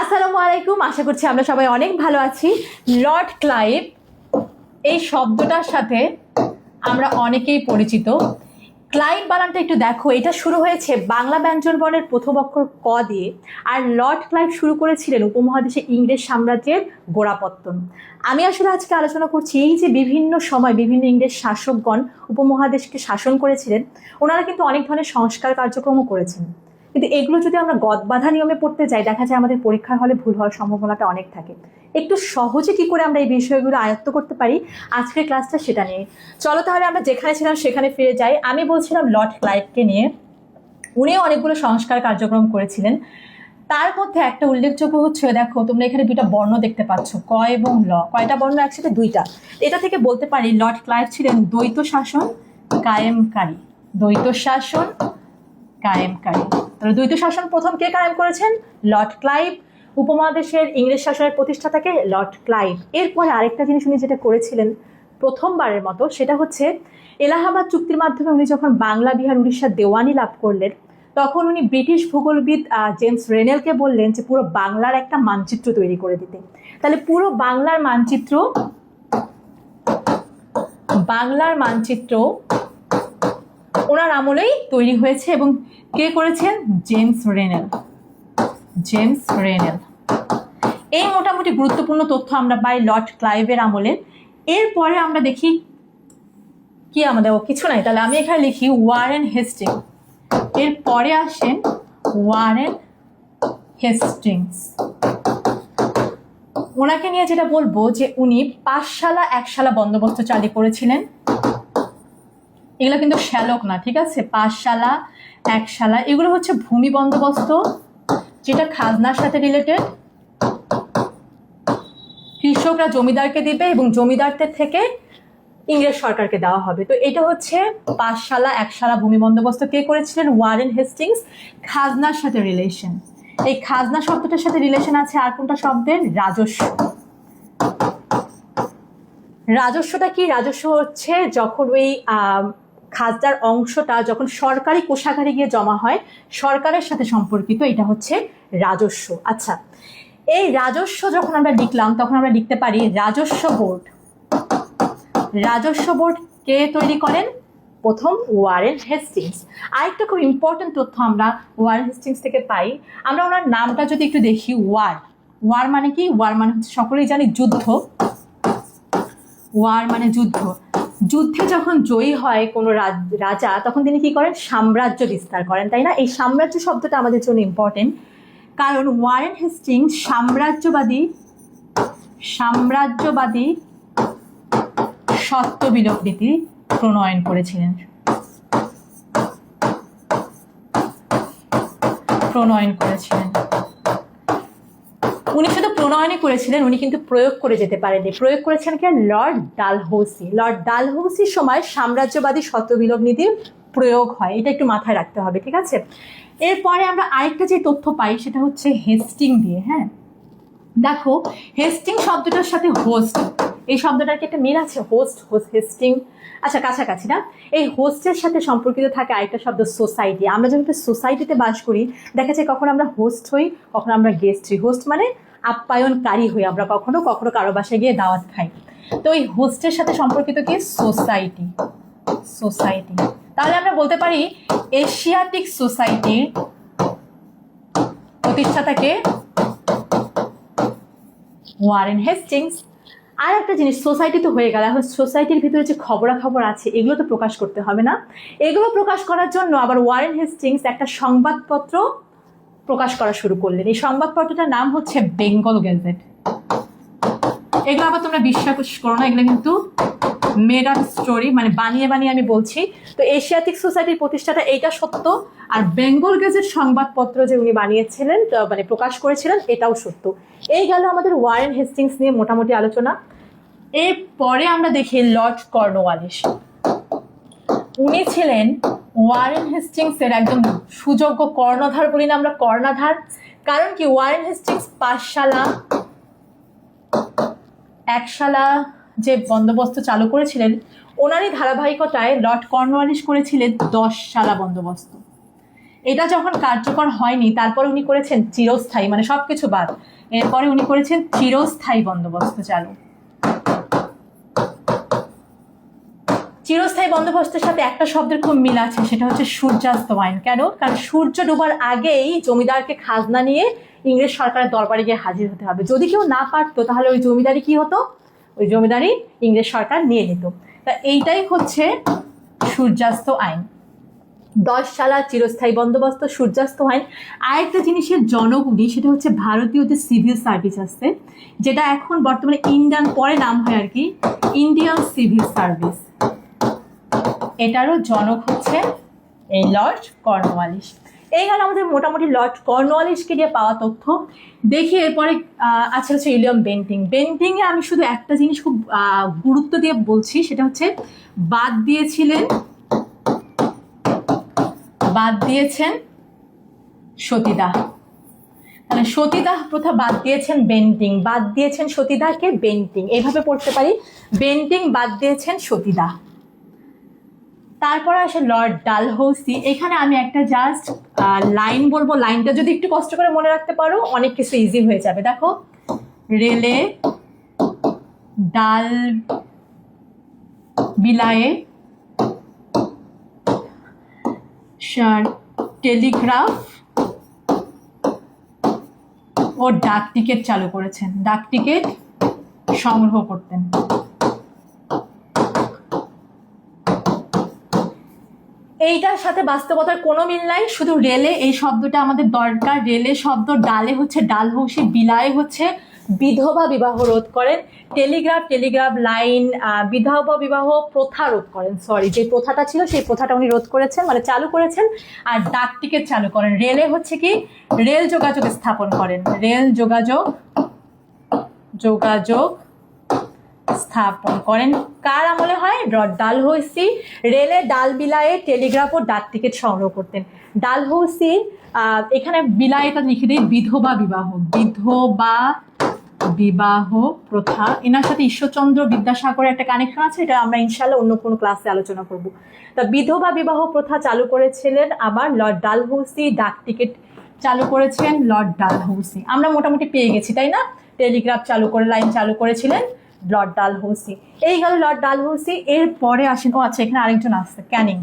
আসসালামু আলাইকুম। আশা করছি আমরা সবাই অনেক ভালো আছি। লর্ড ক্লাইভ, এই শব্দটার সাথে আমরা অনেকেই পরিচিত। ক্লাইভ বানানটা একটু দেখো, এটা শুরু হয়েছে বাংলা ব্যঞ্জন বর্ণের প্রথম অক্ষর ক দিয়ে, আর লর্ড ক্লাইভ শুরু করেছিলেন উপমহাদেশে ইংরেজ সাম্রাজ্যের গোড়াপত্তন। আমি আসলে আজকে আলোচনা করছি এই যে বিভিন্ন সময় বিভিন্ন ইংরেজ শাসকগণ উপমহাদেশকে শাসন করেছিলেন, ওনারা কিন্তু অনেক ধরনের সংস্কার কার্যক্রমও করেছেন। কিন্তু এগুলো যদি আমরা গদবাধা নিয়মে পড়তে যাই, দেখা যায় আমাদের পরীক্ষার হলে ভুল হওয়ার সম্ভাবনাটা অনেক থাকে। একটু সহজে কি করে আমরা এই বিষয়গুলো আয়ত্ত করতে পারি? আজকের ক্লাসটা সেটা নিয়ে। চলো তাহলে আমরা যেখানে ছিলাম সেখানে ফিরে যাই। আমি বলছিলাম লর্ড ক্লাইভকে নিয়ে। উনিও অনেকগুলো সংস্কার কার্যক্রম করেছিলেন। তার মধ্যে একটা উল্লেখযোগ্য হচ্ছে, দেখো, তোমরা এখানে দুইটা বর্ণ দেখতে পাচ্ছ, ক এবং ল। কয়টা বর্ণ? একসাথে দুইটা। এটা থেকে বলতে পারি, লর্ড ক্লাইভ ছিলেন দ্বৈত শাসন, কায়েমকারী। দ্বৈত শাসন, কায়েমকারী। তাহলে দ্বৈত শাসন প্রথম কে কায়েম করেছেন? Lord Clive. উপমহাদেশের ইংরেজ শাসনের প্রতিষ্ঠাতাকে লর্ড ক্লাইভ। এরপরে আরেকটা জিনিস উনি যেটা করেছিলেন প্রথমবারের মতো, সেটা হচ্ছে এলাহাবাদ চুক্তির মাধ্যমে উনি যখন বাংলা, বিহার, উড়িষ্যার দেওয়ানি লাভ করলেন, তখন উনি ব্রিটিশ ভূগোলবিদ জেমস রেনেলকে বললেন যে পুরো বাংলার একটা মানচিত্র তৈরি করে দিতে। তাহলে পুরো বাংলার মানচিত্র বাংলার মানচিত্র ওনার আমলেই তৈরি হয়েছে এবং কে করেছেন? James Rennell. James Rennell. এই মোটামুটি গুরুত্বপূর্ণ তথ্য আমরা পাই লর্ড ক্লাইভের আমলে। এরপরে আমরা দেখি কি আমাদের, ও কিছু নাই। তাহলে আমি এখানে লিখি ওয়ারেন হেস্টিং। এর পরে আসেন ওয়ারেন হেস্টিংস। ওনাকে নিয়ে যেটা বলব যে উনি পাঁচশালা একশালা বন্দোবস্ত চালু করেছিলেন। এগুলো কিন্তু শ্যালক না, ঠিক আছে? পাঁচশালা একশালা এগুলো হচ্ছে ভূমি বন্দোবস্ত, যেটা খাজনার সাথে রিলেটেড কৃষকরা জমিদারকে দিবে এবং জমিদারদের থেকে ইংরেজ সরকারকে দেওয়া হবে। তো এটা হচ্ছে পাঁচশালা একশালা ভূমি বন্দোবস্ত। কে করেছিলেন? Warren Hastings. খাজনার সাথে রিলেশন এই খাজনা শব্দটার সাথে রিলেশন আছে আর কোনটা শব্দের? রাজস্ব। রাজস্বটা কি? রাজস্ব হচ্ছে যখন ওই খাজনার অংশটা যখন সরকারি কোষাগারে গিয়ে জমা হয়, সরকারের সাথে সম্পর্কিত এটা হচ্ছে রাজস্ব। আচ্ছা এই রাজস্ব যখন আমরা লিখলাম, তখন আমরা লিখতে পারি রাজস্ব বোর্ড। রাজস্ব বোর্ড কে তৈরি করেন? প্রথম ওয়ারেন হেস্টিংস। আরেকটা খুব ইম্পর্টেন্ট তথ্য আমরা ওয়ারেন হেস্টিংস থেকে পাই। আমরা ওনার নামটা যদি একটু দেখি, ওয়ার। ওয়ার মানে কি? ওয়ার মানে হচ্ছে, সকলেই জানি, যুদ্ধ। ওয়ার মানে যুদ্ধ। যুদ্ধে যখন জয়ী হয় কোনো রাজ- তখন তিনি কি করেন? সাম্রাজ্য বিস্তার করেন, তাই না? এই সাম্রাজ্য শব্দটা আমাদের জন্য ইম্পর্টেন্ট কারণ ওয়ারেন হেস্টিং সাম্রাজ্যবাদী সাম্রাজ্যবাদী সত্য বিলোপ নীতি প্রণয়ন করেছিলেন। প্রণয়ন করেছিলেন। উনি শুধু প্রণয়নই করেছিলেন, উনি কিন্তু প্রয়োগ করে যেতে পারেননি। প্রয়োগ করেছেন কে লর্ড ডালহৌসি। লর্ড ডালহৌসির সময় সাম্রাজ্যবাদী সত্যবিলোপ নীতির প্রয়োগ হয়। এটা একটু মাথায় রাখতে হবে, ঠিক আছে? এরপরে আমরা আরেকটা যে তথ্য পাই, সেটা হচ্ছে হেস্টিং দিয়ে হ্যাঁ? দেখো, হেস্টিং শব্দটার সাথে হোস্ট, এই শব্দটার কি একটা মিল আছে? Host host, Hastings. আচ্ছা কাছাকাছি না? এই হোস্টের সাথে সম্পর্কিত থাকে আরেকটা শব্দ সোসাইটি। আমরা যখন একটা সোসাইটিতে বাস করি, দেখা যায় কখন আমরা হোস্ট হই, কখন আমরা গেস্ট হই। হোস্ট মানে আপ্যায়নকারী হই। আমরা কখনো কখনো কারও বাসায় গিয়ে দাওয়াত খাই। তো এই হোস্টের সাথে সম্পর্কিত কি? সোসাইটি। সোসাইটি। তাহলে আমরা বলতে পারি এশিয়াটিক সোসাইটির প্রতিষ্ঠাতাকে ওয়ারেন হেস্টিংস। আর একটা জিনিস, সোসাইটি তো হয়ে গেল। এখন সোসাইটির ভিতরে যে খবরাখবর আছে, এগুলো তো প্রকাশ করতে হবে না। এগুলো প্রকাশ করার জন্য আবার ওয়ারেন হেস্টিংস একটা সংবাদপত্র প্রকাশ করা শুরু করলেন। এই সংবাদপত্রটার নাম হচ্ছে বেঙ্গল গেজেট এগুলো আবার তোমরা বিশ্বাস করো না, এগুলো কিন্তু মেড আপ স্টোরি মানে বানিয়ে বানিয়ে আমি বলছি। তো এশিয়াটিক সোসাইটির প্রতিষ্ঠাতা এইটা সত্য, আর বেঙ্গল গেজেট সংবাদপত্র যে উনি বানিয়েছিলেন মানে প্রকাশ করেছিলেন, এটাও সত্য। এই গেল আমাদের ওয়ারেন হেস্টিংস নিয়ে মোটামুটি আলোচনা। এরপরে আমরা দেখি লর্ড কর্নওয়ালিস উনি ছিলেন ওয়ারেন হেস্টিংসের একদম সুযোগ্য কর্ণধার বলি না আমরা, কর্ণধার। কারণ কি? ওয়ারেন হেস্টিংস পাঠশালা একশালা যে বন্দোবস্ত চালু করেছিলেন, ওনারই ধারাবাহিকতায় লর্ড কর্নওয়ালিস করেছিলেন দশ শালা বন্দোবস্ত। এটা যখন কার্যকর হয়নি, তারপর উনি করেছেন চিরস্থায়ী মানে সবকিছু বাদ। এরপরে উনি করেছেন চিরস্থায়ী বন্দোবস্ত চালু। চিরস্থায়ী বন্দোবস্তের সাথে একটা শব্দের খুব মিল আছে, সেটা হচ্ছে সূর্যাস্ত আইন। কেন? কারণ সূর্য ডোবার আগেই জমিদারকে খাজনা নিয়ে ইংরেজ সরকারের দরবারে গিয়ে হাজির হতে হবে। যদি কেউ না পারতো, তাহলে ওই জমিদারি কি হতো? ওই জমিদারি ইংরেজ সরকার নিয়ে নিত। তা এইটাই হচ্ছে সূর্যাস্ত আইন। দশ সালা চিরস্থায়ী বন্দোবস্ত, সূর্যাস্ত আইন। আরেকটা জিনিসের জনগুলি সেটা হচ্ছে ভারতীয় যে সিভিল সার্ভিস আছে, যেটা এখন বর্তমানে ইন্ডিয়ান, পরে নাম হয় আর কি, ইন্ডিয়ান সিভিল সার্ভিস। এটারও জনক হচ্ছে এই লর্ড কর্নওয়ালিস এই গেল আমাদের মোটামুটি লর্ড কর্নওয়ালিসকে দিয়ে পাওয়া তথ্য। দেখি এরপরে আছে হচ্ছে ইলিয়াম বেন্টিং। বেন্টিংয়ে আমি শুধু একটা জিনিস খুব গুরুত্ব দিয়ে বলছি, সেটা হচ্ছে বাদ দিয়েছিলেন, বাদ দিয়েছেন সতীদাহ। তাহলে সতীদাহ প্রথা বাদ দিয়েছেন বেন্টিং। বাদ দিয়েছেন সতীদাহকে বেন্টিং। এভাবে পড়তে পারি। বেন্টিং বাদ দিয়েছেন সতীদাহ। তারপর আসে লর্ড ডালহৌসি। এখানে আমি একটা জাস্ট লাইন বলব। লাইনটা যদি একটু কষ্ট করে মনে রাখতে পারো, অনেক কিছু ইজি হয়ে যাবে। দেখো, রেলে ডাল বিলায়ে টেলিগ্রাফ ও ডাক টিকিট চালু করেছেন। ডাক টিকিট সংগ্রহ করতেন। এইটার সাথে বাস্তবতার কোনো মিল নাই। শুধু রেলে এই শব্দটা আমাদের দরকার। রেলে শব্দ, ডালে হচ্ছে ডাল ডালহৌসি, বিলায় হচ্ছে বিধবা বিবাহ রোধ করেন। টেলিগ্রাফ টেলিগ্রাফ লাইন বিধবা বিবাহ প্রথা রোধ করেন। সরি যে প্রথাটা ছিল সেই প্রথাটা উনি রোধ করেছেন মানে চালু করেছেন আর ডাক টিকিট চালু করেন। রেলে হচ্ছে কি, রেল যোগাযোগ স্থাপন করেন। রেল যোগাযোগ যোগাযোগ স্থাপন করেন। কার আমলে হয়? র- ডালহৌসি রেলে ডাল বিলায়ে টেলিগ্রাফ ও ডাক টিকিট সংগ্রহ করতেন। ডালহৌসি আহ, এখানে বিলায়েটা লিখে দিই বিধবা বিবাহ। বিধবা বিবাহ প্রথা। এনার সাথে ঈশ্বরচন্দ্র বিদ্যাসাগরের একটা কানেকশন আছে এটা আমরা ইনশাল্লাহ অন্য কোনো ক্লাসে আলোচনা করব। তা বিধবা বিবাহ প্রথা চালু করেছিলেন আবার লর্ড ডালহৌসি ডাক টিকিট চালু করেছেন লর্ড ডালহৌসি। আমরা মোটামুটি পেয়ে গেছি তাই না? টেলিগ্রাফ চালু করে লাইন চালু করেছিলেন। Lord Dalhousie. এই গেল লর্ড ডালহৌসি এর পরে আসেন, ও আচ্ছা এখানে আরেকজন আসছে, ক্যানিং।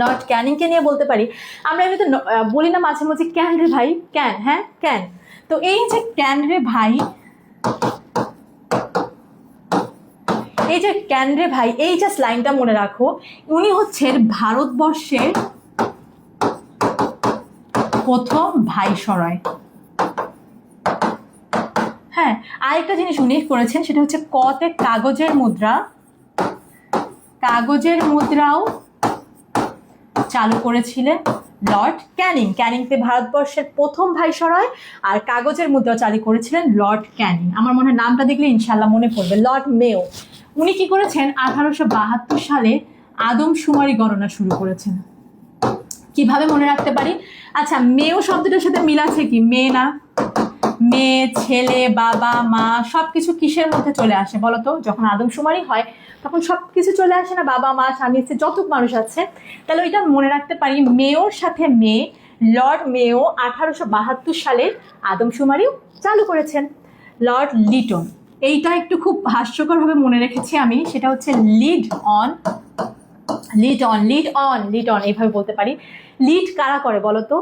লর্ড ক্যানিংকে নিয়ে বলতে পারি, আমরা এমনিতে বলি না মাঝে মাঝে ক্যান রে ভাই, ক্যান হ্যাঁ ক্যান। তো এই যে ক্যান রে ভাই, এই যে ক্যান রে ভাই, এই জাস্ট লাইনটা মনে রাখো, উনি হচ্ছেন ভারতবর্ষের প্রথম ভাইসরয়। হ্যাঁ আরেকটা জিনিস উনি করেছেন, সেটা হচ্ছে কতে কাগজের মুদ্রা। কাগজের মুদ্রাও চালু করেছিলেন লর্ড ক্যানিং। ক্যানিংতে ভারতবর্ষের প্রথম ভাইসরয় আর কাগজের মুদ্রা চালু করেছিলেন লর্ড ক্যানিং। আমার মনে হয় নামটা দেখলে ইনশাল্লাহ মনে পড়বে, লর্ড মেও। উনি কি করেছেন? আঠারোশো বাহাত্তর সালে আদমশুমারি গণনা শুরু করেছেন। কীভাবে মনে রাখতে পারি? আচ্ছা মেয়েও শব্দটার সাথে মিল আছে কি? মেয়ে না? মেয়ে, ছেলে, বাবা, মা সব কিছু কিসের মধ্যে চলে আসে বলো তো যখন আদমশুমারি হয়, তখন সব কিছু চলে আসে না, বাবা, মা, স্বামী, স্ত্রী যত মানুষ আছে। তাহলে ওইটা মনে রাখতে পারি, মেয়ের সাথে মেয়ে, লর্ড মেও আঠারোশো বাহাত্তর সালে আদমশুমারিও চালু করেছেন, লর্ড লিটন। এইটা একটু খুব হাস্যকরভাবে মনে রেখেছি আমি, সেটা হচ্ছে lead on lead on lead on lead on, এইভাবে বলতে পারি। লিড কারা করে বলো তো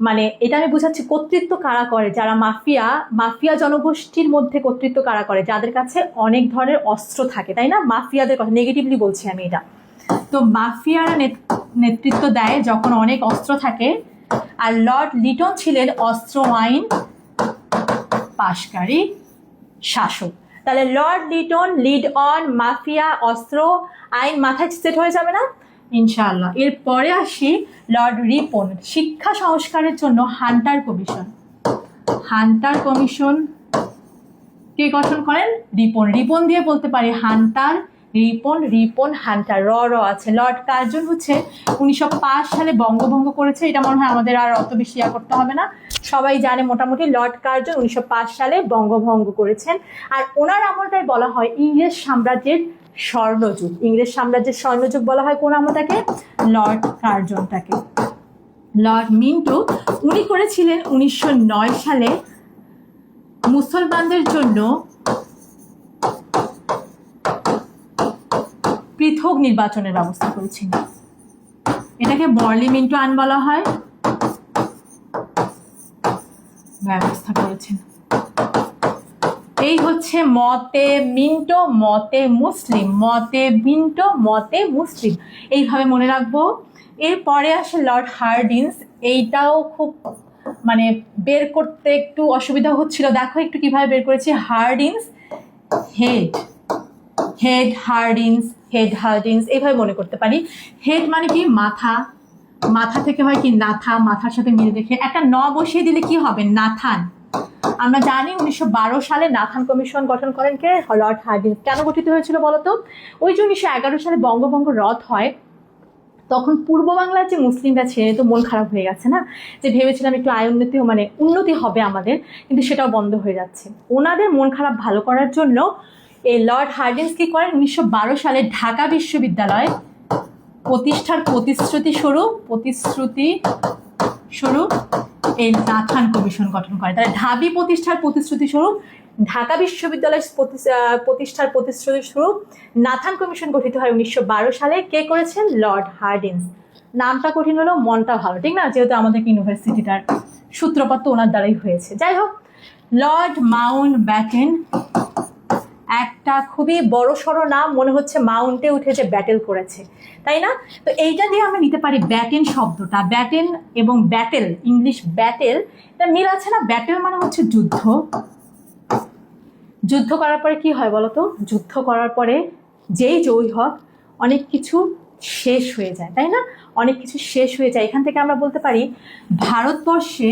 মানে এটা আমি বুঝাচ্ছি, কর্তৃত্ব কারা করে? যারা মাফিয়া মাফিয়া জনগোষ্ঠীর মধ্যে কর্তৃত্ব কারা করে? যাদের কাছে অনেক ধরনের অস্ত্র থাকে, তাই না? মাফিয়াদের কথা নেগেটিভলি বলছি আমি এটা। তো মাফিয়ারা নেত- নেতৃত্ব দেয় যখন অনেক অস্ত্র থাকে, আর লর্ড লিটন ছিলেন অস্ত্র আইন পাশকারী শাসক। তাহলে Lord Lytton, lead on mafia, অস্ত্র আইন মাথায় সেট হয়ে যাবে না? ইনশাআল্লাহ। এরপরে আসি লর্ড রিপন, শিক্ষা সংস্কারের জন্য হান্টার কমিশন। হান্টার কমিশন কে গঠন করেন? রিপন। রিপন দিয়ে বলতে পারি হান্টার, রিপন রিপন, হান্টার। র র আছে। লর্ড কার্জন হচ্ছে উনিশশো পাঁচ সালে বঙ্গভঙ্গ করেছে। এটা মনে হয় আমাদের আর অত বেশি ইয়া করতে হবে না। সবাই জানে মোটামুটি লর্ড কার্জন উনিশশো পাঁচ সালে বঙ্গভঙ্গ করেছেন। আর ওনার আমলটাই বলা হয় ইংরেজ সাম্রাজ্যের স্বর্ণযুগ। ইংরেজ সাম্রাজ্যের স্বর্ণযুগ বলা হয় কোন আমলটাকে লর্ড কার্জনটাকে। লর্ড মিন্টু, উনি করেছিলেন উনিশশো নয় সালে মুসলমানদের জন্য পৃথক নির্বাচনের ব্যবস্থা করেছিলেন। এটাকে বর্লি মিন্টু আইন বলা হয়। ব্যবস্থা করেছেন। এই হচ্ছে মতে মিন্টো, মতে মুসলিম, মতে মিন্টো, মতে মুসলিম। এইভাবে মনে রাখব। এরপরে আসে লর্ড হার্ডিন্স এইটাও খুব মানে বের করতে একটু অসুবিধা হচ্ছিল। দেখো একটু কীভাবে বের করেছি। Hardinge head head Hardinge head Hardinge এইভাবে মনে করতে পারি। হেড মানে কি? মাথা। মাথা থেকে হয় কি? নাথা। মাথার সাথে মিল রেখে। একটা ন বসিয়ে দিলে কি হবে? নাথান। আমরা জানি উনিশশো বারো সালে নাথান কমিশন গঠন করেন কে? লর্ড হার্ডিন্স কেন গঠিত হয়েছিল বলতো? ওই যে উনিশশো এগারো সালে বঙ্গভঙ্গ রদ হয়, তখন পূর্ব বাংলার যে মুসলিমরা ছেড়ে তো মন খারাপ হয়ে গেছে না? যে ভেবেছিলাম একটু আয় উন্নতি মানে উন্নতি হবে আমাদের, কিন্তু সেটাও বন্ধ হয়ে যাচ্ছে। ওনাদের মন খারাপ ভালো করার জন্য এই লর্ড হার্ডিন্স কি করেন? উনিশশো বারো সালে ঢাকা বিশ্ববিদ্যালয় প্রতিষ্ঠার প্রতিশ্রুতি স্বরূপ প্রতিশ্রুতি স্বরূপ এই নাথান কমিশন গঠন করে। তাহলে ঢাবি প্রতিষ্ঠার প্রতিশ্রুতি স্বরূপ, ঢাকা বিশ্ববিদ্যালয় প্রতি- প্রতিষ্ঠার প্রতিশ্রুতি স্বরূপ নাথান কমিশন গঠিত হয় উনিশশো বারো সালে। কে করেছেন? লর্ড হার্ডিন্স নামটা কঠিন হলো মনটা ভালো, ঠিক না? যেহেতু আমাদের ইউনিভার্সিটিটার সূত্রপাত ওনার দ্বারাই হয়েছে। যাই হোক, লর্ড মাউন্ট ব্যাটেন একটা খুবই বড় সড়ো নাম মনে হচ্ছে মাউন্টে উঠে যে ব্যাটেল করেছে, তাই না? তো এইটা দিয়ে আমরা নিতে পারি ব্যাটেন শব্দটা। ব্যাটেন এবং ব্যাটেল, ইংলিশ ব্যাটেল এটা মিল আছে না? ব্যাটেল মানে হচ্ছে যুদ্ধ। যুদ্ধ করার পরে কি হয় বলতো যুদ্ধ করার পরে যেই জয়ী হক, অনেক কিছু শেষ হয়ে যায়, তাই না? অনেক কিছু শেষ হয়ে যায়। এখান থেকে আমরা বলতে পারি, ভারতবর্ষে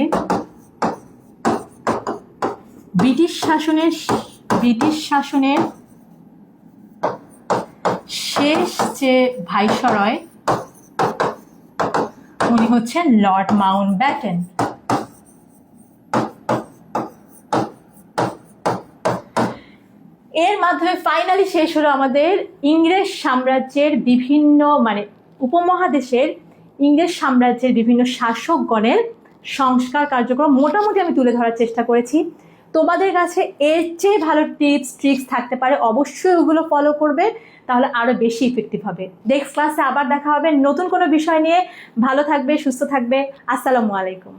ব্রিটিশ শাসনের ব্রিটিশ শাসনের শেষ যে ভাইসরয়, উনি হচ্ছেন লর্ড মাউন্ট ব্যাটেন এর মাধ্যমে ফাইনালি শেষ হলো আমাদের ইংরেজ সাম্রাজ্যের বিভিন্ন মানে উপমহাদেশের ইংরেজ সাম্রাজ্যের বিভিন্ন শাসকগণের সংস্কার কার্যক্রম। মোটামুটি আমি তুলে ধরার চেষ্টা করেছি। তোমাদের কাছে এর চেয়ে ভালো টিপস ট্রিক্স থাকতে পারে, অবশ্যই ওগুলো ফলো করবে, তাহলে আরও বেশি ইফেক্টিভ হবে। নেক্সট ক্লাসে আবার দেখা হবে নতুন কোনো বিষয় নিয়ে। ভালো থাকবে, সুস্থ থাকবে। আসসালামু আলাইকুম।